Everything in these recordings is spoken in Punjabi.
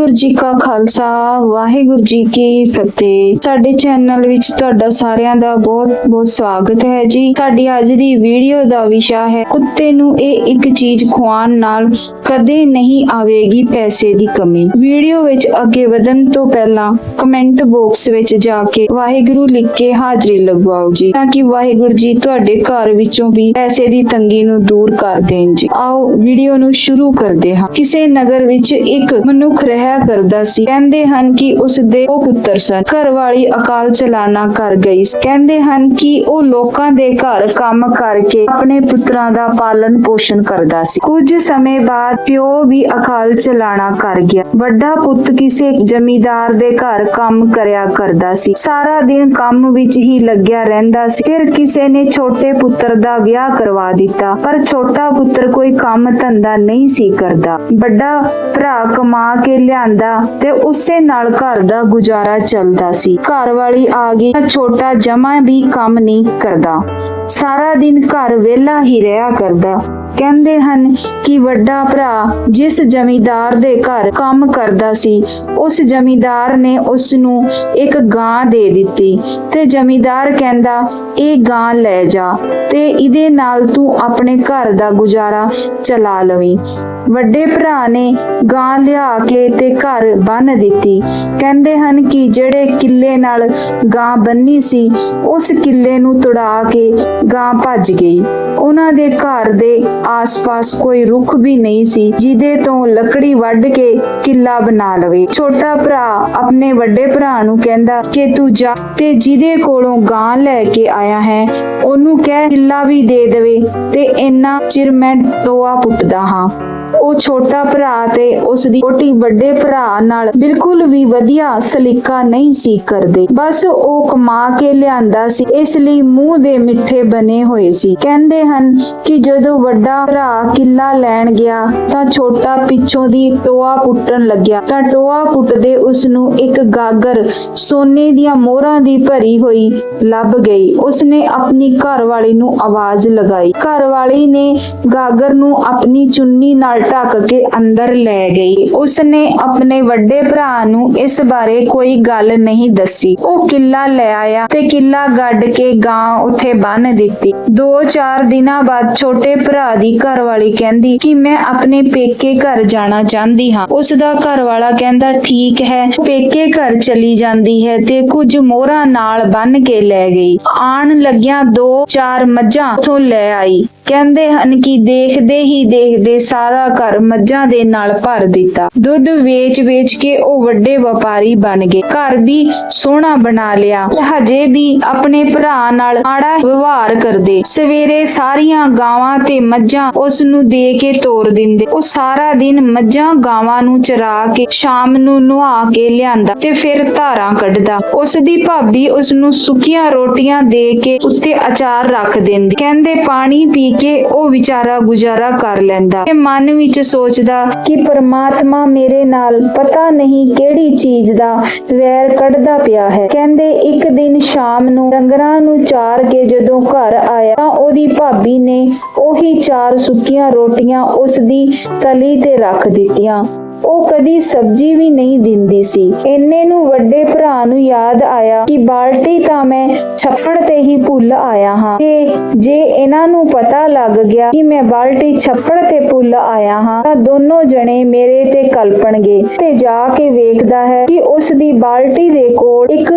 ਵਾਹਿਗੁਰੂ ਜੀ ਕਾ ਖਾਲਸਾ, ਵਾਹਿਗੁਰੂ ਜੀ ਕੀ ਫਤਿਹ। ਸਾਡੇ ਚੈਨਲ ਵਿੱਚ ਤੁਹਾਡਾ ਸਾਰਿਆਂ ਦਾ ਬਹੁਤ ਬਹੁਤ ਸਵਾਗਤ ਹੈ ਜੀ। ਸਾਡੀ ਅੱਜ ਦੀ ਵੀਡੀਓ ਦਾ ਵਿਸ਼ਾ ਹੈ, ਕੁੱਤੇ ਨੂੰ ਇਹ ਇੱਕ ਚੀਜ਼ ਖਵਾਉਣ ਨਾਲ ਕਦੇ ਨਹੀਂ ਆਵੇਗੀ ਪੈਸੇ ਦੀ ਕਮੀ। ਵੀਡੀਓ ਵਿੱਚ ਅੱਗੇ ਵਧਣ ਤੋਂ ਪਹਿਲਾਂ ਕਮੈਂਟ ਬਾਕਸ ਵਿੱਚ ਜਾ ਕੇ ਵਾਹਿਗੁਰੂ ਲਿਖ ਕੇ ਹਾਜ਼ਰੀ ਲਗਵਾਓ ਜੀ, ਤਾਂ ਕਿ ਵਾਹਿਗੁਰੂ ਜੀ ਤੁਹਾਡੇ ਘਰ ਵਿੱਚੋਂ ਵੀ ਪੈਸੇ ਦੀ ਤੰਗੀ ਨੂੰ ਦੂਰ ਕਰ ਦੇਣ ਜੀ। ਆਓ ਵੀਡੀਓ ਨੂੰ ਸ਼ੁਰੂ ਕਰਦੇ ਹਾਂ। ਕਿਸੇ ਨਗਰ ਵਿੱਚ ਇੱਕ ਮਨੁੱਖ ਰਹਿ ਰਹਿਆ ਕਰਦਾ ਸੀ। ਕਹਿੰਦੇ ਹਨ ਕਿ ਉਸ ਦੇ ਉਹ ਪੁੱਤਰ ਸਨ। ਘਰ ਵਾਲੀ ਅਕਾਲ ਚਲਾਣਾ ਕਰ ਗਈ ਕਹਿੰਦੇ ਹਨ ਕਿ ਉਹ ਲੋਕਾਂ ਦੇ ਘਰ ਕੰਮ ਕਰਕੇ ਆਪਣੇ ਪੁੱਤਰਾਂ ਦਾ ਪਾਲਣ ਪੋਸ਼ਣ ਕਰਦਾ ਸੀ। ਕੁਝ ਸਮੇਂ ਬਾਅਦ ਪਿਓ ਵੀ ਅਕਾਲ ਚਲਾਣਾ ਕਰ ਗਿਆ। ਵੱਡਾ ਪੁੱਤ ਕਿਸੇ ਜ਼ਮੀਂਦਾਰ ਦੇ ਘਰ ਕੰਮ ਕਰਿਆ ਕਰਦਾ ਸੀ। ਸਾਰਾ ਦਿਨ ਕੰਮ ਵਿੱਚ ਹੀ ਲੱਗਿਆ ਰਹਿੰਦਾ ਸੀ। ਫਿਰ ਕਿਸੇ ਨੇ ਛੋਟੇ ਪੁੱਤਰ ਦਾ ਵਿਆਹ ਕਰਵਾ ਦਿੱਤਾ। ਪਰ ਛੋਟਾ ਪੁੱਤਰ ਕੋਈ ਕੰਮ ਧੰਦਾ ਨਹੀਂ ਸੀ ਕਰਦਾ। ਵੱਡਾ ਭਰਾ ਕਮਾ ਕੇ ਲਿਆ ਲਿਆਂਦਾ ਤੇ ਉਸੇ ਨਾਲ ਘਰ ਦਾ ਗੁਜ਼ਾਰਾ ਚੱਲਦਾ ਸੀ। ਘਰ ਵਾਲੀ ਆ ਗਈ ਛੋਟਾ ਜਮਾ ਵੀ ਕੰਮ ਨਹੀਂ ਕਰਦਾ। ਸਾਰਾ ਦਿਨ ਘਰ ਵਿਹਲਾ ਹੀ ਰਿਹਾ ਕਰਦਾ। ਕਹਿੰਦੇ ਹਨ ਕਿ ਵੱਡਾ ਭਰਾ ਜਿਸ ਜ਼ਮੀਂਦਾਰ ਦੇ ਘਰ ਕੰਮ ਕਰਦਾ ਸੀ, ਉਸ ਜਮੀਦਾਰ ਨੇ ਉਸ ਨੂੰ ਇੱਕ ਗਾਂ ਦੇ ਦਿੱਤੀ ਤੇ ਜਮੀਦਾਰ ਕਹਿੰਦਾ, ਇਹ ਗਾਂ ਲੈ ਜਾ ਤੇ ਇਹਦੇ ਨਾਲ ਤੂੰ ਆਪਣੇ ਘਰ ਦਾ ਗੁਜ਼ਾਰਾ ਚਲਾ ਲਵੀਂ। ਵੱਡੇ ਭਰਾ ਨੇ ਗਾਂ ਲਿਆ ਕੇ ਤੇ ਘਰ ਬੰਨ ਦਿੱਤੀ। ਕਹਿੰਦੇ ਹਨ ਕਿ ਜਿਹੜੇ ਕਿੱਲੇ ਨਾਲ ਗਾਂ ਬੰਨੀ ਸੀ, ਉਸ ਕਿੱਲੇ ਨੂੰ ਤੁੜਾ ਕੇ ਗਾਂ ਭੱਜ ਗਈ। ਉਹਨਾਂ ਦੇ ਘਰ ਦੇ ਆਸ-ਪਾਸ ਕੋਈ ਰੁੱਖ ਵੀ ਨਹੀਂ ਸੀ, ਜਿਹਦੇ ਤੋਂ ਲੱਕੜੀ ਵੱਢ ਕੇ ਕਿੱਲਾ ਬਣਾ ਲਵੇ। ਛੋਟਾ ਭਰਾ ਆਪਣੇ ਵੱਡੇ ਭਰਾ ਨੂੰ ਕਹਿੰਦਾ ਕਿ ਤੂੰ ਜਾ ਤੇ ਜਿਹਦੇ ਕੋਲੋਂ ਗਾਂ ਲੈ ਕੇ ਆਇਆ ਹੈ, ਉਹਨੂੰ ਕਹਿ ਕਿੱਲਾ ਵੀ ਦੇ ਦੇਵੇ ਤੇ ਇੰਨਾ ਚਿਰ ਮੈਂ ਟੋਆ ਪੁੱਟਦਾ ਹਾਂ। ਉਹ ਛੋਟਾ ਭਰਾ ਤੇ ਉਸ ਦੀ ਛੋਟੀ ਵੱਡੇ ਭਰਾ ਨਾਲ ਬਿਲਕੁਲ ਵੀ ਵਧੀਆ ਸਲੀਕਾ ਨਹੀਂ ਸੀ ਕਰਦੇ। ਬਸ ਉਹ ਕਮਾ ਕੇ ਲਿਆਂਦਾ ਸੀ, ਇਸ ਲਈ ਮੂੰਹ ਦੇ ਮਿੱਠੇ ਬਣੇ ਹੋਏ ਸੀ। ਕਹਿੰਦੇ ਹਨ ਕਿ ਜਦੋਂ ਵੱਡਾ ਭਰਾ ਕਿੱਲਾ ਲੈਣ ਗਿਆ ਤਾਂ ਛੋਟਾ ਪਿੱਛੋਂ ਦੀ ਟੋਆ ਪੁੱਟਣ ਲੱਗਿਆ। ਤਾਂ ਟੋਆ ਪੁੱਟਦੇ ਉਸ ਨੂੰ ਇੱਕ ਗਾਗਰ ਸੋਨੇ ਦੀਆਂ ਮੋਹਰਾਂ ਦੀ ਭਰੀ ਹੋਈ ਲੱਭ ਗਈ। ਉਸਨੇ ਆਪਣੀ ਘਰਵਾਲੀ ਨੂੰ ਆਵਾਜ਼ ਲਗਾਈ। ਘਰਵਾਲੀ ਨੇ ਗਾਗਰ ਨੂੰ ਆਪਣੀ ਚੁੰਨੀ ਨਾਲ ਢੱਕ ਕੇ ਅੰਦਰ ਲੈ ਗਈ। ਉਸਨੇ ਆਪਣੇ ਵੱਡੇ ਭਰਾ ਨੂੰ ਇਸ ਬਾਰੇ ਕੋਈ ਗੱਲ ਨਹੀਂ ਦੱਸੀ। ਉਹ ਕਿੱਲਾ ਲੈ ਆਇਆ ਤੇ ਕਿੱਲਾ ਗੱਡ ਕੇ ਗਾਂ ਉੱਥੇ ਬੰਨ ਦਿੱਤੀ। 2-4 ਦਿਨਾਂ ਬਾਅਦ ਛੋਟੇ ਭਰਾ ਦੀ ਘਰਵਾਲੀ ਕਹਿੰਦੀ ਕਿ ਮੈਂ ਆਪਣੇ ਪੇਕੇ ਘਰ ਜਾਣਾ ਚਾਹੁੰਦੀ ਹਾਂ। ਉਸ ਦਾ ਘਰਵਾਲਾ ਕਹਿੰਦਾ, ਠੀਕ ਹੈ। ਪੇਕੇ ਘਰ ਚਲੀ ਜਾਂਦੀ ਹੈ ਤੇ ਕੁਝ ਮੋਹਰਾਂ ਨਾਲ ਬੰਨ ਕੇ ਲੈ ਗਈ। ਆਣ ਲੱਗਿਆ 2-4 ਮੱਝਾਂ ਤੋਂ ਲੈ ਆਈ। ਕਹਿੰਦੇ ਹਨ ਕਿ ਦੇਖਦੇ ਹੀ ਦੇਖਦੇ ਸਾਰਾ ਘਰ ਮੱਝਾਂ ਦੇ ਨਾਲ ਭਰ ਦਿੱਤਾ। ਦੁੱਧ ਵੇਚ-ਵੇਚ ਕੇ ਉਹ ਵੱਡੇ ਵਪਾਰੀ ਬਣ ਗਏ। ਘਰ ਵੀ ਸੋਹਣਾ ਬਣਾ ਲਿਆ। ਹਜੇ ਵੀ ਆਪਣੇ ਭਰਾ ਨਾਲ ਆੜਾ ਵਿਵਹਾਰ ਕਰਦੇ। ਸਵੇਰੇ ਸਾਰੀਆਂ ਗਾਵਾਂ ਤੇ ਮੱਝਾਂ ਉਸ ਨੂੰ ਦੇ ਕੇ ਤੋਰ ਦਿੰਦੇ। ਉਹ ਸਾਰਾ ਦਿਨ ਮੱਝਾਂ ਗਾਵਾਂ ਨੂੰ ਚਰਾ ਕੇ ਸ਼ਾਮ ਨੂੰ ਨੁਹਾ ਕੇ ਲਿਆਂਦਾ ਤੇ ਫਿਰ ਧਾਰਾਂ ਕੱਢਦਾ। ਉਸ ਦੀ ਭਾਬੀ ਉਸ ਨੂੰ ਸੁੱਕੀਆਂ ਰੋਟੀਆਂ ਦੇ ਕੇ ਉੱਤੇ ਅਚਾਰ ਰੱਖ ਦਿੰਦੀ। ਕਹਿੰਦੇ ਪਾਣੀ ਪੀ ਕੇ ਉਹ ਵਿਚਾਰਾ ਗੁਜ਼ਾਰਾ ਕਰ ਲੈਂਦਾ। ਤੇ ਮਨ ਵਿੱਚ ਸੋਚਦਾ ਕਿ ਪਰਮਾਤਮਾ ਮੇਰੇ ਨਾਲ ਪਤਾ ਨਹੀਂ ਕਿਹੜੀ ਚੀਜ਼ ਦਾ ਵੈਰ ਕੱਢਦਾ ਪਿਆ ਹੈ। ਕਹਿੰਦੇ ਇੱਕ ਦਿਨ ਸ਼ਾਮ ਨੂੰ ਡੰਗਰਾਂ ਨੂੰ ਚਾਰ ਕੇ ਜਦੋਂ ਘਰ ਆਇਆ ਤਾਂ ਉਹਦੀ ਭਾਬੀ ਨੇ ਉਹੀ ਚਾਰ ਸੁੱਕੀਆਂ ਰੋਟੀਆਂ ਉਸ ਦੀ ਤਲੀ ਤੇ ਰੱਖ ਦਿੱਤੀਆਂ। ਉਹ ਕਦੀ ਸਬਜ਼ੀ ਵੀ ਨਹੀਂ ਦਿੰਦੀ ਸੀ। ਇੰਨੇ ਨੂੰ ਵੱਡੇ ਭਰਾ ਨੂੰ ਯਾਦ ਆਇਆ ਕਿ ਬਾਲਟੀ ਤਾਂ ਮੈਂ ਛੱਪੜ ਤੇ ਹੀ ਭੁੱਲ ਆਇਆ ਹਾਂ। ਤੇ ਜੇ ਇਹਨਾਂ ਨੂੰ ਪਤਾ ਲੱਗ ਗਿਆ ਕਿ ਮੈਂ ਬਾਲਟੀ ਛੱਪੜ ਤੇ ਭੁੱਲ ਆਇਆ ਹਾਂ, ਤਾਂ ਦੋਨੋਂ ਜਣੇ ਮੇਰੇ ਤੇ ਕਲਪਣਗੇ ਤੇ ਜਾ ਕੇ ਵੇਖਦਾ ਹੈ ਕਿ ਉਸ ਦੀ ਬਾਲਟੀ ਦੇ ਕੋਲ ਇੱਕ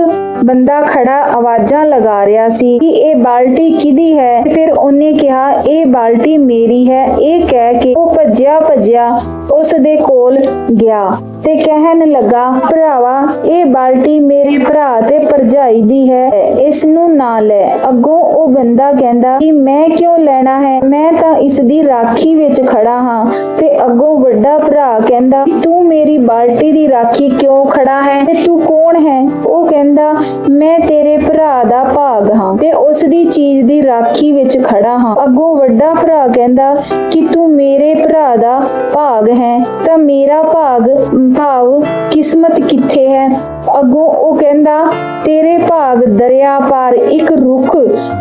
ਬੰਦਾ ਖੜਾ ਆਵਾਜ਼ਾਂ ਲਗਾ ਰਿਹਾ ਸੀ ਕਿ ਇਹ ਬਾਲਟੀ ਕਿਹਦੀ ਹੈ? ਫਿਰ ਉਹਨੇ ਕਿਹਾ, ਇਹ ਬਾਲਟੀ ਮੇਰੀ ਹੈ। ਇਹ ਕਹਿ ਕੇ ਉਹ ਭੱਜਿਆ ਭੱਜਿਆ ਉਸ ਦੇ ਕੋਲ ਗਿਆ ਤੇ ਕਹਿਣ ਲੱਗਾ, ਭਰਾਵਾ, ਇਹ ਬਾਲਟੀ ਮੇਰੇ ਭਰਾ ਤੇ ਭਰਜਾਈ ਦੀ ਹੈ। ਇਸ ਨੂੰ ਨਾ ਲੈ। ਅੱਗੋਂ ਉਹ ਬੰਦਾ ਕਹਿੰਦਾ, ਕਿ ਮੈਂ ਕਿਉਂ ਲੈਣਾ ਹੈ? ਮੈਂ ਤਾਂ ਇਸ ਦੀ ਰਾਖੀ ਵਿੱਚ ਖੜਾ ਹਾਂ। ਤੇ ਅੱਗੋਂ ਵੱਡਾ ਭਰਾ ਕਹਿੰਦਾ, ਤੂੰ ਮੇਰੀ ਬਾਲਟੀ ਦੀ ਰਾਖੀ ਕਿਉਂ ਖੜਾ ਹੈ? ਤੇ ਤੂੰ ਕੌਣ ਹੈ? ਤੇ ਉਸ ਦੀ ਚੀਜ਼ ਦੀ ਰਾਖੀ ਵਿੱਚ ਖੜਾ ਹਾਂ। ਅੱਗੋਂ ਵੱਡਾ ਭਰਾ ਕਹਿੰਦਾ ਕਿ ਤੂੰ ਮੇਰੇ ਭਰਾ ਦਾ ਭਾਗ ਹੈ, ਤਾਂ ਮੇਰਾ ਭਾਗ, ਭਾਵ ਕਿਸਮਤ ਕਿੱਥੇ ਹੈ? ਅੱਗੋਂ ਉਹ ਕਹਿੰਦਾ, ਤੇਰੇ ਭਾਗ ਦਰਿਆ ਪਾਰ ਇੱਕ ਰੁੱਖ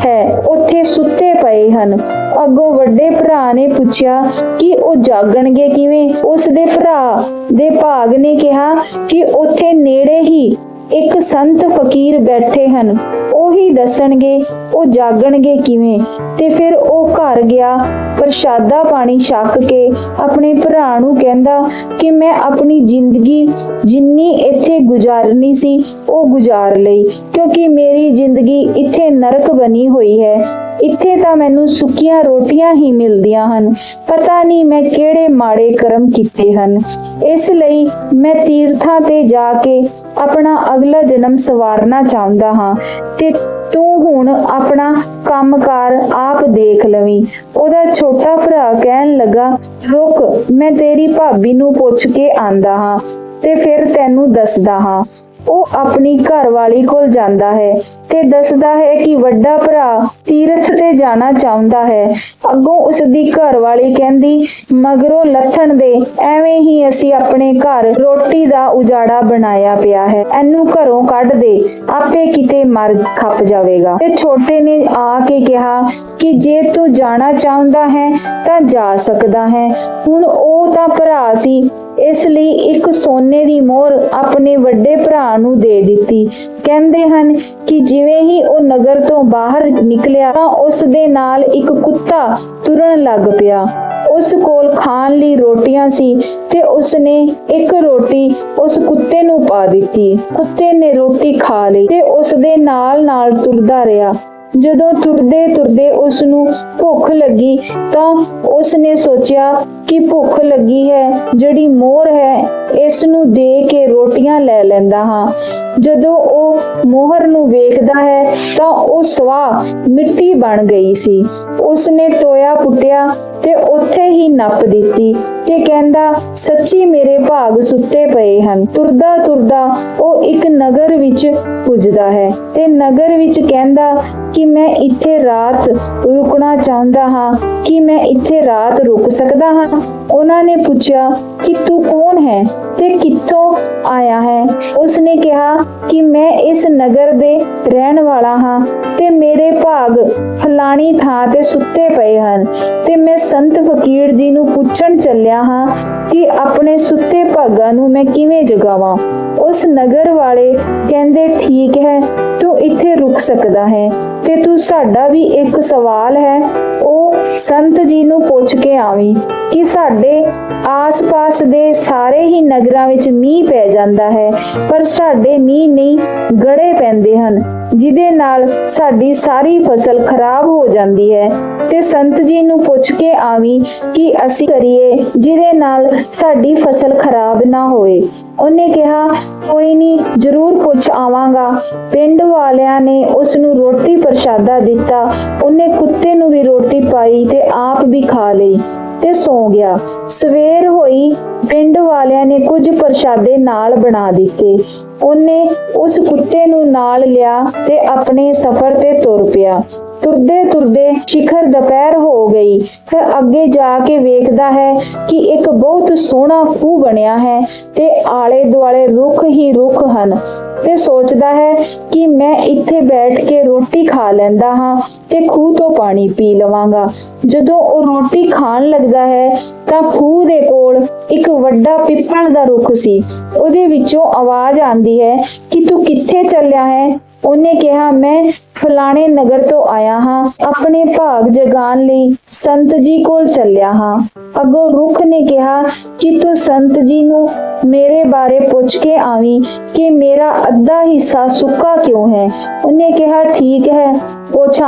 ਹੈ, ਉੱਥੇ ਸੁੱਤੇ ਪਏ ਹਨ। ਅੱਗੋਂ ਵੱਡੇ ਭਰਾ ਨੇ ਪੁੱਛਿਆ ਕਿ ਉਹ ਜਾਗਣਗੇ ਕਿਵੇਂ? ਉਸ ਦੇ ਭਰਾ ਦੇ ਭਾਗ ਨੇ ਕਿਹਾ ਕਿ ਉੱਥੇ ਨੇੜੇ ਹੀ ਇੱਕ ਸੰਤ ਫਕੀਰ ਬੈਠੇ ਹਨ। ਉਹੀ ਦੱਸਣਗੇ, ਉਹ ਜਾਗਣਗੇ ਕਿਵੇਂ? ਤੇ ਫਿਰ ਉਹ ਘਰ ਗਿਆ, ਪ੍ਰਸ਼ਾਦਾ ਪਾਣੀ ਛੱਕ ਕੇ ਆਪਣੇ ਭਰਾ ਨੂੰ ਕਹਿੰਦਾ ਕਿ ਮੈਂ ਆਪਣੀ ਜ਼ਿੰਦਗੀ ਜਿੰਨੀ ਇੱਥੇ ਗੁਜ਼ਾਰਨੀ ਸੀ, ਉਹ ਗੁਜ਼ਾਰ ਲਈ, ਕਿਉਂਕਿ ਮੇਰੀ ਜ਼ਿੰਦਗੀ ਇੱਥੇ ਨਰਕ ਬਣੀ ਹੋਈ ਹੈ। ਇੱਥੇ ਤਾਂ ਮੈਨੂੰ ਸੁੱਕੀਆਂ ਰੋਟੀਆਂ ਹੀ ਮਿਲਦੀਆਂ ਹਨ। ਪਤਾ ਨਹੀਂ ਮੈਂ ਕਿਹੜੇ ਮਾੜੇ ਕਰਮ ਕੀਤੇ ਹਨ। ਇਸ ਲਈ ਮੈਂ ਤੀਰਥਾਂ ਤੇ ਜਾ ਕੇ ਆਪਣਾ ਅਗਲਾ ਜਨਮ ਸਵਾਰਨਾ ਚਾਹੁੰਦਾ ਹਾਂ ਤੇ ਤੂੰ ਹੁਣ ਆਪਣਾ ਕੰਮਕਾਰ ਆਪ ਦੇਖ ਲਵੀਂ। ਉਹਦਾ ਛੋਟਾ ਭਰਾ ਕਹਿਣ ਲੱਗਾ, ਰੁਕ, ਮੈਂ ਤੇਰੀ ਭਾਬੀ ਨੂੰ ਪੁੱਛ ਕੇ ਆਂਦਾ ਹਾਂ ਤੇ ਫਿਰ ਤੈਨੂੰ ਦੱਸਦਾ ਹਾਂ। ਉਹ ਆਪਣੀ ਘਰਵਾਲੀ ਕੋਲ ਜਾਂਦਾ ਹੈ। ਤੇ ਦੱਸਦਾ ਹੈ ਕਿ ਵੱਡਾ ਭਰਾ ਤੀਰਥ ਤੇ ਜਾਣਾ ਚਾਹੁੰਦਾ ਹੈ। ਅੱਗੋਂ ਉਸ ਦੀ ਘਰਵਾਲੀ ਕਹਿੰਦੀ, ਮਗਰੋਂ ਲੱਥਣ ਦੇ, ਐਵੇਂ ਹੀ ਅਸੀਂ ਆਪਣੇ ਘਰ ਰੋਟੀ ਦਾ ਉਜਾੜਾ ਬਣਾਇਆ ਪਿਆ ਹੈ। ਇਹਨੂੰ ਘਰੋਂ ਕੱਢ ਦੇ, ਆਪੇ ਕਿਤੇ ਮਰ ਖੱਪ ਜਾਵੇਗਾ। ਤੇ ਛੋਟੇ ਨੇ ਆ ਕੇ ਕਿਹਾ ਕਿ ਜੇ ਤੂੰ ਜਾਣਾ ਚਾਹੁੰਦਾ ਹੈ ਤਾਂ ਜਾ ਸਕਦਾ ਹੈ। ਹੁਣ ਉਹ ਤਾਂ ਭਰਾ ਸੀ, ਇਸ ਲਈ ਇੱਕ ਸੋਨੇ ਦੀ ਮੋਹਰ ਆਪਣੇ ਵੱਡੇ ਭਰਾ ਨੂੰ ਦੇ ਦਿੱਤੀ। ਕਹਿੰਦੇ ਹਨ ਕਿ ਜੇ ਜਿਵੇਂ ਹੀ ਉਹ ਨਗਰ ਤੋਂ ਬਾਹਰ ਨਿਕਲਿਆ ਤਾਂ ਉਸ ਦੇ ਨਾਲ ਇੱਕ ਕੁੱਤਾ ਤੁਰਨ ਲੱਗ ਪਿਆ। ਉਸ ਕੋਲ ਖਾਣ ਲਈ ਰੋਟੀਆਂ ਸੀ ਤੇ ਉਸਨੇ ਇੱਕ ਰੋਟੀ ਉਸ ਕੁੱਤੇ ਨੂੰ ਪਾ ਦਿੱਤੀ। ਕੁੱਤੇ ਨੇ ਰੋਟੀ ਖਾ ਲਈ ਤੇ ਉਸ ਦੇ ਨਾਲ ਨਾਲ ਤੁਰਦਾ ਰਿਹਾ। ਜਦੋਂ ਤੁਰਦੇ ਤੁਰਦੇ ਉਸ ਨੂੰ ਭੁੱਖ ਲੱਗੀ ਤਾਂ ਉਸ ਨੇ ਸੋਚਿਆ ਕਿ ਭੁੱਖ ਲੱਗੀ ਹੈ, ਜਿਹੜੀ ਮੋਰ ਹੈ, ਇਸ ਨੂੰ ਦੇ ਕੇ ਰੋਟੀਆਂ ਲੈ ਲੈਂਦਾ ਹਾਂ। ਜਦੋਂ ਉਹ ਮੋਹਰ ਨੂੰ ਵੇਖਦਾ ਹੈ ਤਾਂ ਉਹ ਸਵਾ ਮਿੱਟੀ ਬਣ ਗਈ ਸੀ। ਉਸ ਨੇ ਟੋਇਆ ਪੁੱਟਿਆ ਤੇ ਉੱਥੇ ਹੀ ਨੱਪ ਦਿੱਤੀ। ਤੇ ਕਹਿੰਦਾ, ਸੱਚੀ ਮੇਰੇ ਭਾਗ ਸੁੱਤੇ ਪਏ ਹਨ। ਤੁਰਦਾ ਤੁਰਦਾ ਉਹ ਇੱਕ ਨਗਰ ਵਿੱਚ ਪੁੱਜਦਾ ਹੈ ਤੇ ਨਗਰ ਵਿੱਚ ਕਹਿੰਦਾ ਕਿ ਮੈਂ ਇੱਥੇ ਰਾਤ ਰੁਕਣਾ ਚਾਹੁੰਦਾ ਹਾਂ, ਕਿ ਮੈਂ ਇੱਥੇ ਰਾਤ ਰੁਕ ਸਕਦਾ ਹਾਂ। ਉਹਨਾਂ ਨੇ ਪੁੱਛਿਆ ਕਿ, ਤੂੰ ਕੌਣ ਹੈ ਤੇ ਕਿੱਥੋਂ ਆਇਆ ਹੈ? ਉਸਨੇ ਕਿਹਾ ਕਿ, ਮੈਂ ਇਸ ਨਗਰ ਦੇ ਰਹਿਣ ਵਾਲਾ ਹਾਂ ਤੇ ਮੇਰੇ ਭਾਗ ਫਲਾਣੀ ਥਾਂ ਤੇ ਸੁੱਤੇ ਪਏ ਹਨ ਤੇ ਮੈਂ ਸੰਤ ਫਕੀਰ ਜੀ ਨੂੰ ਪੁੱਛਣ ਚੱਲਿਆ ਹਾਂ ਕਿ ਆਪਣੇ ਸੁੱਤੇ ਭਾਗਾਂ ਨੂੰ ਮੈਂ ਕਿਵੇਂ ਜਗਾਵਾਂ? ਉਸ ਨਗਰ ਵਾਲੇ ਕਹਿੰਦੇ, ਠੀਕ ਹੈ, ਤੂੰ ਇੱਥੇ ਰੁਕ ਸਕਦਾ ਹੈ ਤੇ ਤੂੰ ਸਾਡਾ ਵੀ ਇੱਕ ਸਵਾਲ ਹੈ। ਉਹ ਸੰਤ ਜੀ ਨੂੰ ਪੁੱਛ ਕੇ ਆਵੀਂ ਕਿ ਸਾਡੇ ਆਸ-ਪਾਸ ਦੇ ਸਾਰੇ ਹੀ ਨਗਰਾਂ ਵਿੱਚ ਮੀਂਹ ਪੈ ਜਾਂਦਾ ਹੈ, ਪਰ ਸਾਡੇ ਮੀਂਹ ਨਹੀਂ, ਗੜੇ ਪੈਂਦੇ ਹਨ, ਜਿਹਦੇ ਨਾਲ ਸਾਡੀ ਸਾਰੀ ਫਸਲ ਖਰਾਬ ਹੋ ਜਾਂਦੀ ਹੈ। ਤੇ ਸੰਤ ਜੀ ਨੂੰ ਪੁੱਛ ਕੇ ਆਵੀਂ ਕਿ ਅਸੀਂ ਕਰੀਏ ਜਿਹਦੇ ਨਾਲ ਸਾਡੀ ਫਸਲ ਖਰਾਬ ਨਾ ਹੋਵੇ। ਉਹਨੇ ਕਿਹਾ, ਕੋਈ ਨਹੀਂ, ਜ਼ਰੂਰ ਪੁੱਛ ਆਵਾਂਗਾ। ਪਿੰਡ ਵਾਲਿਆਂ ਨੇ ਉਸ ਨੂੰ ਰੋਟੀ ਪ੍ਰਸ਼ਾਦਾ ਦਿੱਤਾ। ਉਹਨੇ ਕੁੱਤੇ ਨੂੰ ਵੀ ਰੋਟੀ ਪਾਈ ਤੇ ਆਪ ਵੀ ਖਾ ਲਈ। ਤੇ ਸੌ ਗਿਆ। ਸਵੇਰ ਹੋਈ, ਪਿੰਡ ਵਾਲਿਆਂ ਨੇ ਕੁਝ ਪ੍ਰਸ਼ਾਦੇ ਨਾਲ ਬਣਾ ਦਿੱਤੇ। ਉਹਨੇ ਉਸ ਕੁੱਤੇ ਨੂੰ ਨਾਲ ਲਿਆ ਤੇ ਆਪਣੇ ਸਫ਼ਰ ਤੇ ਤੁਰ ਪਿਆ। ਤੁਰਦੇ ਤੁਰਦੇ ਸ਼ਿਖਰ ਦੁਪਹਿਰ ਹੋ ਗਈ। ਫਿਰ ਅੱਗੇ ਜਾ ਕੇ ਵੇਖਦਾ ਹੈ ਕਿ ਇੱਕ ਬਹੁਤ ਸੋਹਣਾ ਖੂਹ ਬਣਿਆ ਹੈ ਤੇ ਆਲੇ ਦੁਆਲੇ ਰੁੱਖ ਹੀ ਰੁੱਖ ਹਨ। ਤੇ ਸੋਚਦਾ ਹੈ ਕਿ ਮੈਂ ਇੱਥੇ ਬੈਠ ਕੇ ਰੋਟੀ ਖਾ ਲੈਂਦਾ ਹਾਂ ਤੇ ਖੂਹ ਤੋਂ ਪਾਣੀ ਪੀ ਲਵਾਂਗਾ। ਜਦੋਂ ਉਹ ਰੋਟੀ ਖਾਣ ਲੱਗਦਾ ਹੈ ਤਾਂ ਖੂਹ ਦੇ ਕੋਲ ਇੱਕ ਵੱਡਾ ਪਿੱਪਲ ਦਾ ਰੁੱਖ ਸੀ। ਉਹਦੇ ਵਿੱਚੋਂ ਆਵਾਜ਼ ਆਉਂਦੀ ਹੈ ਕਿ ਤੂੰ ਕਿੱਥੇ ਚੱਲਿਆ ਹੈ? ਉਹਨੇ ਕਿਹਾ, ਮੈਂ ਫਲਾਣੇ ਨਗਰ ਤੋਂ ਆਇਆ ਹਾਂ। ਆਪਣੇ ਭਾਗ ਜਗਾਉਣ ਲਈ ਸੰਤ ਜੀ ਕੋਲ ਚੱਲਿਆ ਹਾਂ। ਅੱਗੋਂ ਰੁੱਖ ਨੇ ਕਿਹਾ ਕਿ ਤੂੰ ਸੰਤ ਜੀ ਨੂੰ ਮੇਰੇ ਬਾਰੇ ਪੁੱਛ ਕੇ ਆਵੀਂ ਕਿ ਮੇਰਾ ਅੱਧਾ ਹਿੱਸਾ ਸੁੱਕਾ ਕਿਉਂ ਹੈ? ਉਹਨੇ ਕਿਹਾ, ਠੀਕ ਹੈ ਪੁੱਛ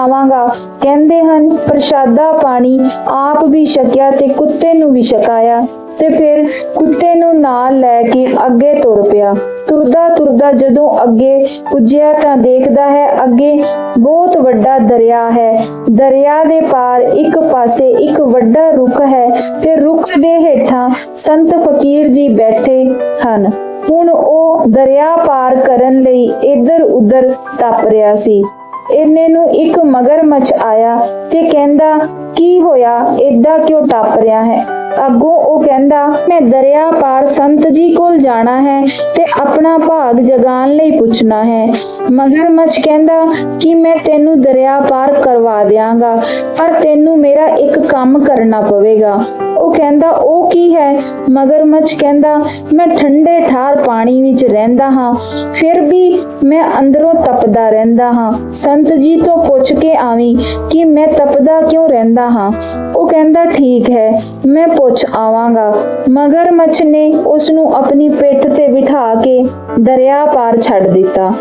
ਕਹਿੰਦੇ ਹਨ, ਪ੍ਰਸ਼ਾਦਾ ਪਾਣੀ ਆਪ ਵੀ ਛਕਿਆ ਤੇ ਕੁੱਤੇ ਨੂੰ ਵੀ ਛਕਾਇਆ। ਤੇ ਫਿਰ ਕੁੱਤੇ ਨੂੰ ਨਾਲ ਲੈ ਕੇ ਅੱਗੇ ਤੁਰ ਪਿਆ। ਤੁਰਦਾ ਤੁਰਦਾ ਜਦੋਂ ਅੱਗੇ ਪੁੱਜਿਆ ਤਾਂ ਦੇਖਦਾ ਹੈ, ਅੱਗੇ ਬਹੁਤ ਵੱਡਾ ਦਰਿਆ ਹੈ। ਦਰਿਆ ਦੇ ਪਾਰ ਇੱਕ ਪਾਸੇ ਇੱਕ ਵੱਡਾ ਰੁੱਖ ਹੈ ਤੇ ਰੁੱਖ ਦੇ ਹੇਠਾਂ ਸੰਤ ਫਕੀਰ ਜੀ ਬੈਠੇ ਹਨ। ਹੁਣ ਉਹ ਦਰਿਆ ਪਾਰ ਕਰਨ ਲਈ ਇੱਧਰ ਉੱਧਰ ਟੱਪ ਰਿਹਾ ਸੀ। ਇੰਨੇ ਨੂੰ ਇੱਕ ਮਗਰਮੱਛ ਆਇਆ ਤੇ ਕਹਿੰਦਾ, ਕੀ ਹੋਇਆ? ਏਦਾਂ ਕਿਉਂ ਟੱਪ ਰਿਹਾ ਹੈ? ਅੱਗੋਂ ਉਹ ਕਹਿੰਦਾ, ਮੈਂ ਦਰਿਆ ਪਾਰ ਸੰਤ ਜੀ ਕੋਲ ਜਾਣਾ ਹੈ ਤੇ ਆਪਣਾ ਭਾਗ ਜਗਾਉਣ ਲਈ ਪੁੱਛਣਾ ਹੈ। ਮਗਰਮੱਛ ਕਹਿੰਦਾ, ਕਿ ਮੈਂ ਤੈਨੂੰ ਦਰਿਆ ਪਾਰ ਕਰਵਾ ਦਿਆਂਗਾ, ਪਰ ਤੈਨੂੰ ਮੇਰਾ ਇੱਕ ਕੰਮ ਕਰਨਾ ਪਵੇਗਾ। ਉਹ ਕਹਿੰਦਾ, ਉਹ ਕੀ ਹੈ? ਮਗਰਮੱਛ ਕਹਿੰਦਾ, ਮੈਂ ਠੰਡੇ ਠਾਰ ਪਾਣੀ ਵਿੱਚ ਰਹਿੰਦਾ ਹਾਂ, ਫਿਰ ਵੀ ਮੈਂ ਅੰਦਰੋਂ ਤਪਦਾ ਰਹਿੰਦਾ ਹਾਂ। ਸੰਤ ਜੀ ਤੋਂ ਪੁੱਛ ਕੇ ਆਵੀਂ ਕਿ ਮੈਂ ਤਪਦਾ ਕਿਉਂ ਰਹਿੰਦਾ ਹਾਂ? ਉਹ ਕਹਿੰਦਾ, ਠੀਕ ਹੈ, ਮੈਂ ਪੁੱਛ ਆਵਾਂਗਾ। ਮਗਰਮੱਛ ਨੇ ਉਸ ਨੂੰ ਆਪਣੀ ਪਿੱਠ ਤੇ ਬਿਠਾ ਕੇ ਦਰਿਆ ਪਾਰ ਛੱਡ ਦਿੱਤਾ।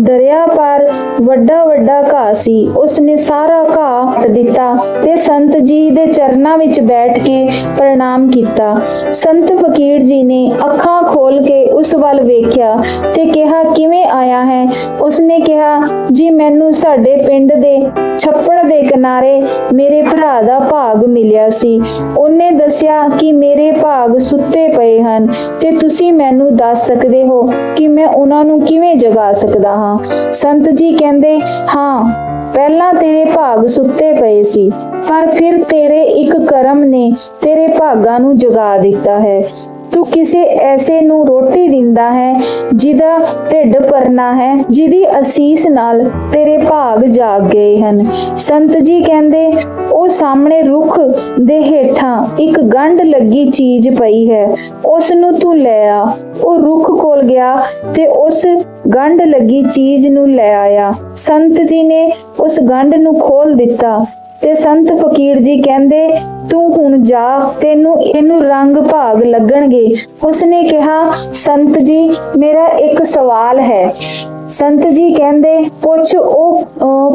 ਦਰਿਆ ਪਾਰ ਵੱਡਾ ਵੱਡਾ ਘਾਹ ਸੀ ਉਸ ਨੇ ਸਾਰਾ ਘਾਹ ਕੱਟ ਦਿੱਤਾ ਤੇ ਸੰਤ ਜੀ ਦੇ ਚਰਨਾਂ ਵਿੱਚ ਬੈਠ ਕੇ ਪ੍ਰਣਾਮ ਕੀਤਾ। ਸੰਤ ਫਕੀਰ ਜੀ ਨੇ ਅੱਖਾਂ ਖੋਲ ਕੇ ਉਸ ਵੱਲ ਵੇਖਿਆ ਤੇ ਕਿਹਾ, ਕਿਵੇਂ ਆਇਆ ਹੈ? ਉਸਨੇ ਕਿਹਾ, ਜੀ, ਮੈਨੂੰ ਸਾਡੇ ਪਿੰਡ ਦੇ ਛੱਪੜ ਦੇ ਕਿਨਾਰੇ ਮੇਰੇ ਭਰਾ ਦਾ ਭਾਗ ਮਿਲਿਆ ਸੀ। ਉਹਨੇ ਦੱਸਿਆ ਕਿ ਮੇਰੇ ਭਾਗ ਸੁੱਤੇ ਪਏ ਹਨ ਤੇ ਤੁਸੀਂ ਮੈਨੂੰ ਦੱਸ ਸਕਦੇ ਹੋ ਕਿ ਮੈਂ ਉਹਨਾਂ ਨੂੰ ਕਿਵੇਂ ਜਗਾ ਸਕਦਾ ਹਾਂ? ਸੰਤ ਜੀ ਕਹਿੰਦੇ, ਹਾਂ, ਪਹਿਲਾਂ ਤੇਰੇ ਭਾਗ ਸੁੱਤੇ ਪਏ ਸੀ, ਪਰ ਫਿਰ ਤੇਰੇ ਇੱਕ ਕਰਮ ਨੇ ਤੇਰੇ ਭਾਗਾਂ ਨੂੰ ਜਗਾ ਦਿੱਤਾ ਹੈ। ਤੂੰ ਕਿਸੇ ਐਸੇ ਨੂੰ ਰੋਟੀ ਦਿੰਦਾ ਹੈ ਜਿਹਦਾ ਢਿੱਡ ਭਰਨਾ ਹੈ, ਜਿਹਦੀ ਅਸੀਸ ਨਾਲ ਤੇਰੇ ਭਾਗ ਜਾਗ ਗਏ ਹਨ। ਸੰਤ ਜੀ ਕਹਿੰਦੇ, ਉਹ ਸਾਹਮਣੇ ਰੁੱਖ ਦੇ ਹੇਠਾਂ ਇੱਕ ਗੰਢ ਲੱਗੀ ਚੀਜ਼ ਪਈ ਹੈ। ਉਸ ਨੂੰ ਤੂੰ ਲੈ ਆ। ਉਹ ਰੁੱਖ ਕੋਲ ਗਿਆ ਤੇ ਉਸ ਗੰਢ ਲੱਗੀ ਚੀਜ਼ ਨੂੰ ਲੈ ਆਇਆ। ਸੰਤ ਜੀ ਨੇ ਉਸ ਗੰਢ ਨੂੰ ਖੋਲ ਦਿੱਤਾ। ਤੇ ਸੰਤ ਫਕੀਰ ਜੀ ਕਹਿੰਦੇ, ਤੂੰ ਹੁਣ ਜਾ, ਤੈਨੂੰ ਇਹਨੂੰ ਰੰਗ ਭਾਗ ਲੱਗਣਗੇ। ਉਸਨੇ ਕਿਹਾ, ਸੰਤ ਜੀ, ਮੇਰਾ ਇੱਕ ਸਵਾਲ ਹੈ। ਸੰਤ ਜੀ ਕਹਿੰਦੇ, ਪੁੱਛ, ਉਹ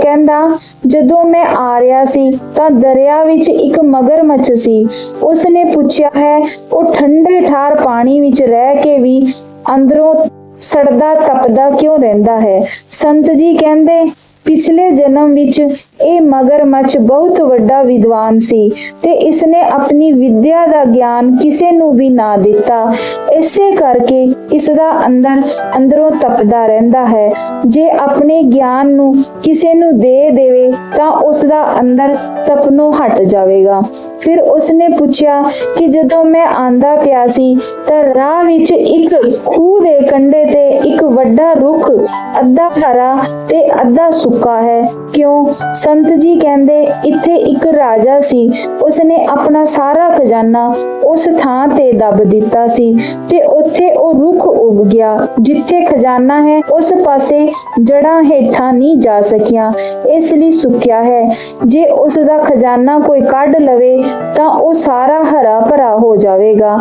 ਕਹਿੰਦਾ, ਜਦੋਂ ਮੈਂ ਆ ਰਿਹਾ ਸੀ, ਤਾਂ ਦਰਿਆ ਵਿੱਚ ਇੱਕ ਮਗਰਮੱਛ ਸੀ। ਉਸਨੇ ਪੁੱਛਿਆ ਹੈ, ਉਹ ਠੰਡੇ ਠਾਰ ਪਾਣੀ ਵਿੱਚ ਰਹਿ ਕੇ ਵੀ ਅੰਦਰੋਂ ਸੜਦਾ, ਤਪਦਾ ਕਿਉਂ ਰਹਿੰਦਾ ਹੈ? ਸੰਤ ਜੀ ਕਹਿੰਦੇ ਪਿਛਲੇ ਜਨਮ ਵਿੱਚ ਇਹ ਮਗਰਮੱਛ ਬਹੁਤ ਵੱਡਾ ਵਿਦਵਾਨ ਸੀ ਤੇ ਇਸਨੇ ਆਪਣੀ ਵਿੱਦਿਆ ਦਾ ਗਿਆਨ ਕਿਸੇ ਨੂੰ ਵੀ ਨਾ ਦਿੱਤਾ। ਇਸੇ ਕਰਕੇ ਇਸ ਦਾ ਅੰਦਰ ਅੰਦਰੋਂ ਤਪਦਾ ਰਹਿੰਦਾ ਹੈ। ਜੇ ਆਪਣੇ ਗਿਆਨ ਨੂੰ ਕਿਸੇ ਨੂੰ ਦੇ ਦੇਵੇ ਤਾਂ ਉਸ ਦਾ ਅੰਦਰ ਤਪਨੋਂ ਹਟ ਜਾਵੇਗਾ। ਫਿਰ ਉਸਨੇ ਪੁੱਛਿਆ ਕਿ ਜਦੋਂ ਮੈਂ ਆਂਦਾ ਪਿਆ ਸੀ ਤਾਂ ਰਾਹ ਵਿੱਚ ਇੱਕ ਖੂਹ ਦੇ ਕੰਢੇ ਤੇ ਇੱਕ ਵੱਡਾ ਰੁੱਖ, ਅੱਧਾ ਹਰਾ ਤੇ ਅੱਧਾ ਸੁੱਕਾ ਹੈ। ਕਿਉਂ? ਸੰਤ ਜੀ ਕਹਿੰਦੇ, ਇੱਥੇ ਇੱਕ ਰਾਜਾ ਸੀ। ਉਸਨੇ ਆਪਣਾ ਸਾਰਾ ਖਜ਼ਾਨਾ ਉਸ ਥਾਂ ਤੇ ਦੱਬ ਦਿੱਤਾ ਸੀ ਤੇ ਉੱਥੇ ਉਹ ਰੁੱਖ ਉੱਗ ਗਿਆ। ਜਿੱਥੇ ਖਜ਼ਾਨਾ ਹੈ, ਉਸ ਪਾਸੇ ਜੜਾਂ ਹੇਠਾਂ ਨਹੀਂ ਜਾ ਸਕੀਆਂ। ਇਸ ਲਈ ਸੁੱਕਿਆ ਹੈ। ਜੇ ਉਸ ਦਾ ਖਜ਼ਾਨਾ ਕੋਈ ਕੱਢ ਲਵੇ, ਤਾਂ ਉਹ ਸਾਰਾ ਹਰਾ ਭਰਾ ਹੋ ਜਾਵੇਗਾ।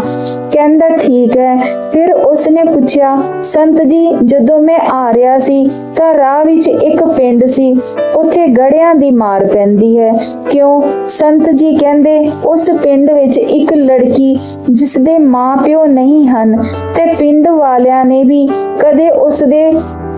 ਕਹਿੰਦਾ, ਠੀਕ ਹੈ। ਫਿਰ ਉਸਨੇ ਪੁੱਛਿਆ, ਸੰਤ ਜੀ, ਜਦੋਂ ਮੈਂ ਆ ਰਿਹਾ ਸੀ, ਤਾਂ ਰਾਹ ਵਿੱਚ ਇੱਕ ਪਿੰਡ ਸੀ। ਉੱਥੇ ਗੜਿਆਂ ਦੀ ਮਾਰ ਪੈਂਦੀ ਹੈ। ਕਿਉਂ? ਸੰਤ ਜੀ ਕਹਿੰਦੇ, ਉਸ ਪਿੰਡ ਵਿੱਚ ਇੱਕ ਲੜਕੀ ਜਿਸ ਦੇ ਮਾਪਿਓ ਨਹੀਂ ਹਨ ਤੇ ਪਿੰਡ ਵਾਲਿਆਂ ਨੇ ਵੀ ਕਦੇ ਉਸ ਦੇ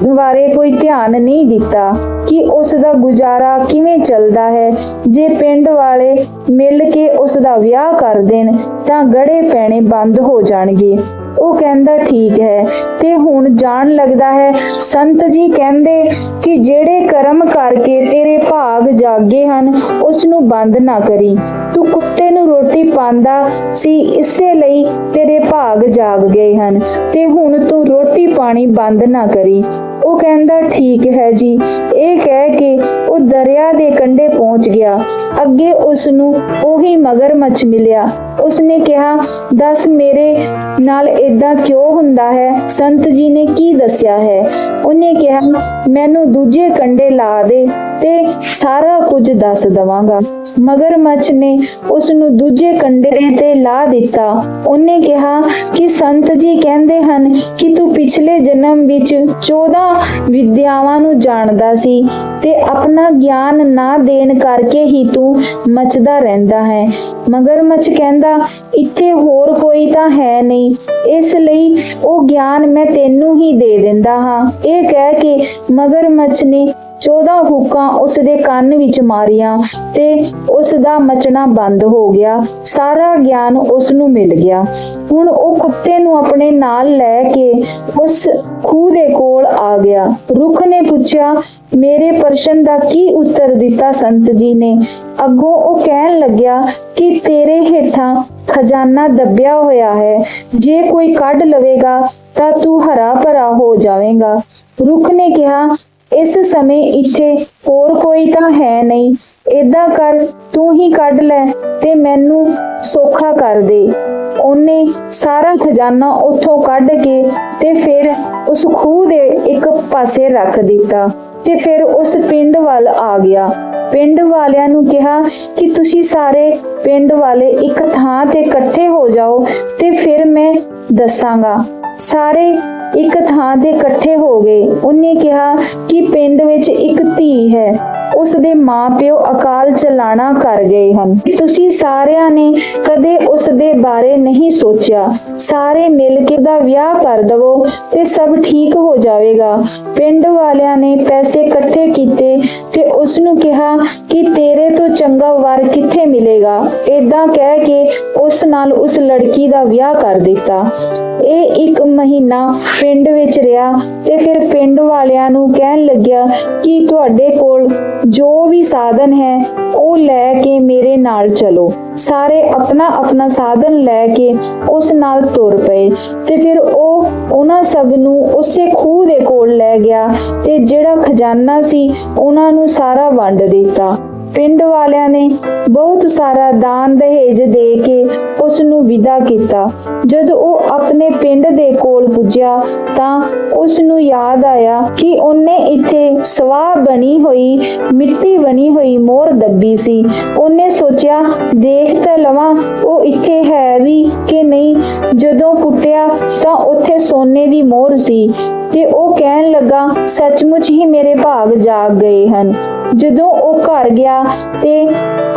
ਬਾਰੇ ਕੋਈ ਧਿਆਨ ਨਹੀਂ ਦਿੱਤਾ ਕਿ ਉਸ ਦਾ ਗੁਜ਼ਾਰਾ ਕਿਵੇਂ ਚੱਲਦਾ ਹੈ। ਜੇ ਪਿੰਡ ਵਾਲੇ ਮਿਲ ਕੇ ਉਸ ਦਾ ਵਿਆਹ ਕਰ ਦੇਣ, ਤਾਂ ਗੜੇ ਪੈਣੇ ਬੰਦ ਹੋ ਜਾਣਗੇ। ਉਹ ਕਹਿੰਦਾ, ਠੀਕ ਹੈ। ਤੇ ਹੁਣ ਜਾਣ ਲੱਗਦਾ ਹੈ, ਸੰਤ ਜੀ ਕਹਿੰਦੇ ਕਿ ਜਿਹੜੇ ਕਰਮ ਕਰਕੇ ਤੇਰੇ ਭਾਗ ਜਾਗੇ ਹਨ ਉਸ ਨੂੰ ਬੰਦ ਨਾ ਕਰੀ। ਤੂੰ ਕੁੱਤੇ ਨੂੰ ਰੋਟੀ ਪਾਉਂਦਾ ਸੀ, ਇਸੇ ਲਈ ਤੇਰੇ ਭਾਗ ਜਾਗ ਗਏ ਹਨ। ਤੇ ਹੁਣ ਤੂੰ ਰੋਟੀ ਪਾਣੀ ਬੰਦ ਨਾ ਕਰੀ। ਉਹ ਕਹਿੰਦਾ, ਠੀਕ ਹੈ ਜੀ। ਇਹ ਕਹਿ ਕੇ ਉਹ ਦਰਿਆ ਦੇ ਕੰਢੇ ਪਹੁੰਚ ਗਿਆ। ਅੱਗੇ ਉਸ ਨੂੰ ਉਹੀ ਮਗਰਮੱਛ ਮਿਲਿਆ। ਉਸਨੇ ਕਿਹਾ, ਦੱਸ ਮੇਰੇ ਨਾਲ ਇਦਾਂ ਕਿਉਂ ਹੁੰਦਾ ਹੈ? ਸੰਤ ਜੀ ਨੇ ਕੀ ਦੱਸਿਆ ਹੈ? ਉਹਨੇ ਕਿਹਾ, ਮੈਨੂੰ ਦੂਜੇ ਕੰਢੇ ਲਾ ਦੇ ਤੇ ਸਾਰਾ ਕੁਝ ਦੱਸ ਦਵਾਂਗਾ। ਮਗਰਮੱਛ ਨੇ ਉਸ ਨੂੰ ਦੂਜੇ ਕੰਢੇ ਤੇ ਲਾ ਦਿੱਤਾ। ਉਹਨੇ ਕਿਹਾ ਕਿ ਸੰਤ ਜੀ ਕਹਿੰਦੇ ਹਨ ਕਿ ਤੂੰ ਪਿਛਲੇ ਜਨਮ ਵਿੱਚ 14 ਵਿਦਿਆਵਾਂ ਨੂੰ ਜਾਣਦਾ ਸੀ ਤੇ ਆਪਣਾ ਗਿਆਨ ਨਾ ਦੇਣ ਕਰਕੇ ਹੀ ਤੂੰ ਮੱਚਦਾ ਰਹਿੰਦਾ ਹੈ। ਮਗਰਮੱਛ ਕਹਿੰਦਾ, ਇੱਥੇ ਹੋਰ ਕੋਈ ਤਾਂ ਹੈ ਨਹੀਂ। ਇਸ ਲਈ ਉਹ ਗਿਆਨ ਮੈਂ ਤੈਨੂੰ ਹੀ ਦੇ ਦਿੰਦਾ ਹਾਂ। ਇਹ ਕਹਿ ਕੇ ਮਗਰਮੱਛ ਨੇ 14 ਹੂਕਾਂ ਉਸ ਦੇ ਕੰਨ ਵਿੱਚ ਮਾਰੀਆਂ ਤੇ ਉਸ ਦਾ ਮਚਣਾ ਬੰਦ ਹੋ ਗਿਆ। ਸਾਰਾ ਗਿਆਨ ਉਸ ਨੂੰ ਮਿਲ ਗਿਆ। ਹੁਣ ਉਹ ਕੁੱਤੇ ਨੂੰ ਆਪਣੇ ਨਾਲ ਲੈ ਕੇ ਉਸ ਖੂਹ ਦੇ ਕੋਲ ਆ ਗਿਆ। ਰੁੱਖ ਨੇ ਪੁੱਛਿਆ, ਮੇਰੇ ਪ੍ਰਸ਼ਨ ਦਾ ਕੀ ਉੱਤਰ ਦਿੱਤਾ ਸੰਤ ਜੀ ਨੇ? ਅੱਗੋਂ ਉਹ ਕਹਿਣ ਲੱਗਿਆ ਕਿ ਤੇਰੇ ਹੇਠਾਂ ਖਜ਼ਾਨਾ ਦੱਬਿਆ ਹੋਇਆ ਹੈ। ਜੇ ਕੋਈ ਕੱਢ ਲਵੇਗਾ ਤਾਂ ਤੂੰ ਹਰਾ ਭਰਾ ਹੋ ਜਾਵੇਂਗਾ। ਰੁੱਖ ਨੇ ਕਿਹਾ ਇਸ ਸਮੇਂ ਇੱਥੇ ਹੋਰ ਕੋਈ ਤਾਂ ਹੈ ਨਹੀਂ। ਏਦਾਂ ਕਰ, ਤੂੰ ਹੀ ਕੱਢ ਲੈ ਤੇ ਮੈਨੂੰ ਸੌਖਾ ਕਰ ਦੇ। ਉਹਨੇ ਸਾਰਾ ਖਜ਼ਾਨਾ ਉੱਥੋਂ ਕੱਢ ਕੇ ਤੇ ਫਿਰ ਉਸ ਖੂਹ ਦੇ ਇੱਕ ਪਾਸੇ ਰੱਖ ਦਿੱਤਾ ਤੇ ਫਿਰ ਉਸ ਪਿੰਡ ਵੱਲ ਆ ਗਿਆ। ਪਿੰਡ ਵਾਲਿਆਂ ਨੂੰ ਕਿਹਾ ਕਿ ਤੁਸੀਂ ਸਾਰੇ ਪਿੰਡ ਵਾਲੇ ਇੱਕ ਥਾਂ ਤੇ ਇਕੱਠੇ ਹੋ ਜਾਓ ਤੇ ਫਿਰ ਮੈਂ ਦੱਸਾਂਗਾ। ਸਾਰੇ ਇੱਕ ਥਾਂ ਤੇ ਇਕੱਠੇ ਹੋ ਗਏ। ਉਹਨੇ ਕਿਹਾ ਕਿ ਪਿੰਡ ਵਿੱਚ ਇੱਕ ਧੀ ਹੈ। ਉਸ ਦੇ ਮਾਪਿਓ ਅਕਾਲ ਚਲਾਣਾ ਕਰ ਗਏ ਹਨ। ਤੁਸੀਂ ਸਾਰਿਆਂ ਨੇ ਕਦੇ ਉਸ ਦੇ ਬਾਰੇ ਨਹੀਂ ਸੋਚਿਆ। ਸਾਰੇ ਮਿਲ ਕੇ ਦਾ ਵਿਆਹ ਕਰ ਦਵੋ ਤੇ ਸਭ ਠੀਕ ਹੋ ਜਾਵੇਗਾ। ਪਿੰਡ ਵਾਲਿਆਂ ਨੇ ਪੈਸੇ ਇਕੱਠੇ ਕੀਤੇ ਤੇ ਉਸ ਨੂੰ ਕਿਹਾ ਕਿ ਤੇਰੇ ਤੋਂ ਚੰਗਾ ਵਰ ਕਿੱਥੇ ਮਿਲੇਗਾ? ਏਦਾਂ ਕਹਿ ਕੇ ਉਸ ਨਾਲ ਉਸ ਲੜਕੀ ਦਾ ਵਿਆਹ ਕਰ ਦਿੱਤਾ। ਇਹ ਇੱਕ ਮਹੀਨਾ ਪਿੰਡ ਵਿੱਚ ਰਿਹਾ ਤੇ ਫਿਰ ਪਿੰਡ ਵਾਲਿਆਂ ਨੂੰ ਕਹਿਣ ਲੱਗਿਆ ਕਿ ਤੁਹਾਡੇ ਕੋਲ ਜੋ ਵੀ ਸਾਧਨ ਹੈ, ਉਹ ਲੈ ਕੇ ਮੇਰੇ ਨਾਲ ਚਲੋ। ਸਾਰੇ ਆਪਣਾ ਆਪਣਾ ਸਾਧਨ ਲੈ ਕੇ ਉਸ ਨਾਲ ਤੁਰ ਪਏ ਤੇ ਫਿਰ ਉਹ ਉਹਨਾਂ ਸਭ ਨੂੰ ਉਸੇ ਖੂਹ ਦੇ ਕੋਲ ਲੈ ਗਿਆ ਤੇ ਜਿਹੜਾ ਖਜ਼ਾਨਾ ਸੀ, ਉਹਨਾਂ ਨੂੰ ਸਾਰਾ ਵੰਡ ਦਿੱਤਾ। ਪਿੰਡ ਵਾਲਿਆਂ ਨੇ ਬਹੁਤ ਸਾਰਾ ਦਾਨ ਦਹੇਜ ਦੇ ਕੇ ਉਸ ਨੂੰ ਵਿਦਾ ਕੀਤਾ। ਜਦ ਉਹ ਆਪਣੇ ਪਿੰਡ ਦੇ ਕੋਲ ਪੁੱਜਿਆ ਤਾਂ ਉਸ ਨੂੰ ਯਾਦ ਆਇਆ ਕਿ ਉਹਨੇ ਇੱਥੇ ਸਵਾਹ ਬਣੀ ਹੋਈ, ਮਿੱਟੀ ਬਣੀ ਹੋਈ ਮੋਰ ਦੱਬੀ ਸੀ। ਉਹਨੇ ਸੋਚਿਆ, ਦੇਖ ਤਾਂ ਲਵਾਂ, ਉਹ ਇੱਥੇ ਹੈ ਵੀ ਕਿ ਨਹੀਂ? ਜਦੋਂ ਪੁੱਟਿਆ ਤਾਂ ਉੱਥੇ ਸੋਨੇ ਦੀ ਮੋਰ ਸੀ। ਤੇ ਉਹ ਕਹਿਣ ਲੱਗਾ, ਸੱਚਮੁੱਚ ਹੀ ਮੇਰੇ ਭਾਗ ਜਾਗ ਗਏ ਹਨ। ਜਦੋਂ ਉਹ ਘਰ ਗਿਆ ਤੇ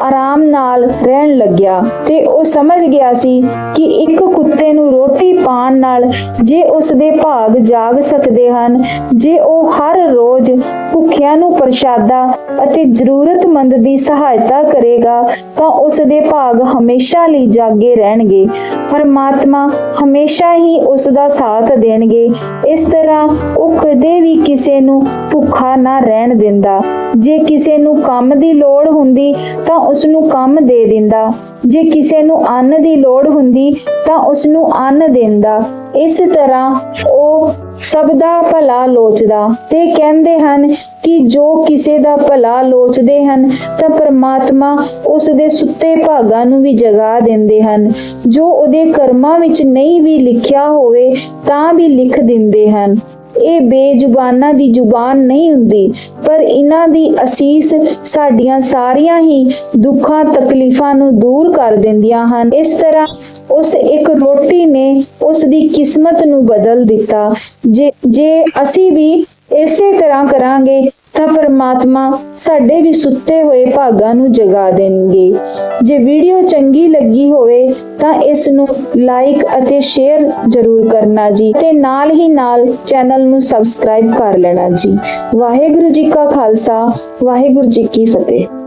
ਆਰਾਮ ਨਾਲ ਰਹਿਣ ਲੱਗਿਆ ਤੇ ਉਹ ਸਮਝ ਗਿਆ ਸੀ ਕਿ ਇੱਕ ਕੁੱਤੇ ਨੂੰ ਰੋਟੀ ਪਾਣ ਨਾਲ ਜੇ ਉਸ ਦੇ ਭਾਗ ਜਾਗ ਸਕਦੇ ਹਨ, ਜੇ ਉਹ ਹਰ ਰੋਜ਼ ਭੁੱਖਿਆਂ ਨੂੰ ਪ੍ਰਸ਼ਾਦਾ ਅਤੇ ਜ਼ਰੂਰਤਮੰਦ ਦੀ ਸਹਾਇਤਾ ਕਰੇਗਾ, ਤਾਂ ਉਸ ਦੇ ਭਾਗ ਹਮੇਸ਼ਾ ਲਈ ਜਾਗੇ ਰਹਿਣਗੇ। ਪਰਮਾਤਮਾ ਹਮੇਸ਼ਾ ਹੀ ਉਸ ਦਾ ਸਾਥ ਦੇਣਗੇ। ਇਸ ਤਰ੍ਹਾਂ ਉਹ ਕਦੇ ਵੀ ਕਿਸੇ ਨੂੰ ਭੁੱਖਾ ਨਾ ਰਹਿਣ ਦਿੰਦਾ। ਜੇ ਕਿਸੇ ਨੂੰ ਕੰਮ ਦੀ ਲੋੜ ਹੁੰਦੀ ਤਾਂ ਉਸ ਨੂੰ ਕੰਮ ਦੇ ਦਿੰਦਾ। ਜੇ ਕਿਸੇ ਨੂੰ ਅੰਨ ਦੀ ਲੋੜ ਹੁੰਦੀ ਤਾਂ ਉਸ ਨੂੰ ਅੰਨ ਦਿੰਦਾ। ਇਸ ਤਰ੍ਹਾਂ ਉਹ ਸਭ ਦਾ ਭਲਾ ਲੋਚਦਾ। ਤੇ ਕਹਿੰਦੇ ਹਨ ਕਿ ਜੋ ਕਿਸੇ ਦਾ ਭਲਾ ਲੋਚਦੇ ਹਨ, ਤਾਂ ਪਰਮਾਤਮਾ ਉਸ ਦੇ ਸੁੱਤੇ ਭਾਗਾਂ ਨੂੰ ਵੀ ਜਗਾ ਦਿੰਦੇ ਹਨ। ਜੋ ਉਹਦੇ ਕਰਮਾਂ ਵਿੱਚ ਨਹੀਂ ਵੀ ਲਿਖਿਆ ਹੋਵੇ, ਤਾਂ ਵੀ ਲਿਖ ਦਿੰਦੇ ਹਨ। ਇਹ ਬੇਜ਼ੁਬਾਨਾਂ ਦੀ ਜ਼ੁਬਾਨ ਨਹੀਂ ਹੁੰਦੀ, ਪਰ ਇਹਨਾਂ ਦੀ ਅਸੀਸ ਸਾਡੀਆਂ ਸਾਰੀਆਂ ਹੀ ਦੁੱਖਾਂ ਤਕਲੀਫਾਂ ਨੂੰ ਦੂਰ ਕਰ ਦਿੰਦੀਆਂ ਹਨ। ਇਸ ਤਰ੍ਹਾਂ ਉਸ ਇੱਕ ਰੋਟੀ ਨੇ ਉਸ ਦੀ ਕਿਸਮਤ ਨੂੰ ਬਦਲ ਦਿੱਤਾ। ਜੇ ਜੇ ਅਸੀਂ ਵੀ ਇਸੇ ਤਰ੍ਹਾਂ ਕਰਾਂਗੇ, ਤਾਂ ਪਰਮਾਤਮਾ ਸਾਡੇ ਵੀ ਸੁੱਤੇ ਹੋਏ ਭਾਗਾਂ ਨੂੰ ਜਗਾ ਦੇਣਗੇ। ਜੇ ਵੀਡੀਓ ਚੰਗੀ ਲੱਗੀ ਹੋਵੇ, ਤਾਂ ਇਸ ਨੂੰ ਲਾਈਕ ਅਤੇ ਸ਼ੇਅਰ ਜ਼ਰੂਰ ਕਰਨਾ ਜੀ। ਤੇ ਨਾਲ ਹੀ ਨਾਲ ਚੈਨਲ ਨੂੰ ਸਬਸਕ੍ਰਾਈਬ ਕਰ ਲੈਣਾ ਜੀ। ਵਾਹਿਗੁਰੂ ਜੀ ਕਾ ਖਾਲਸਾ, ਵਾਹਿਗੁਰੂ ਜੀ ਕੀ ਫਤਿਹ।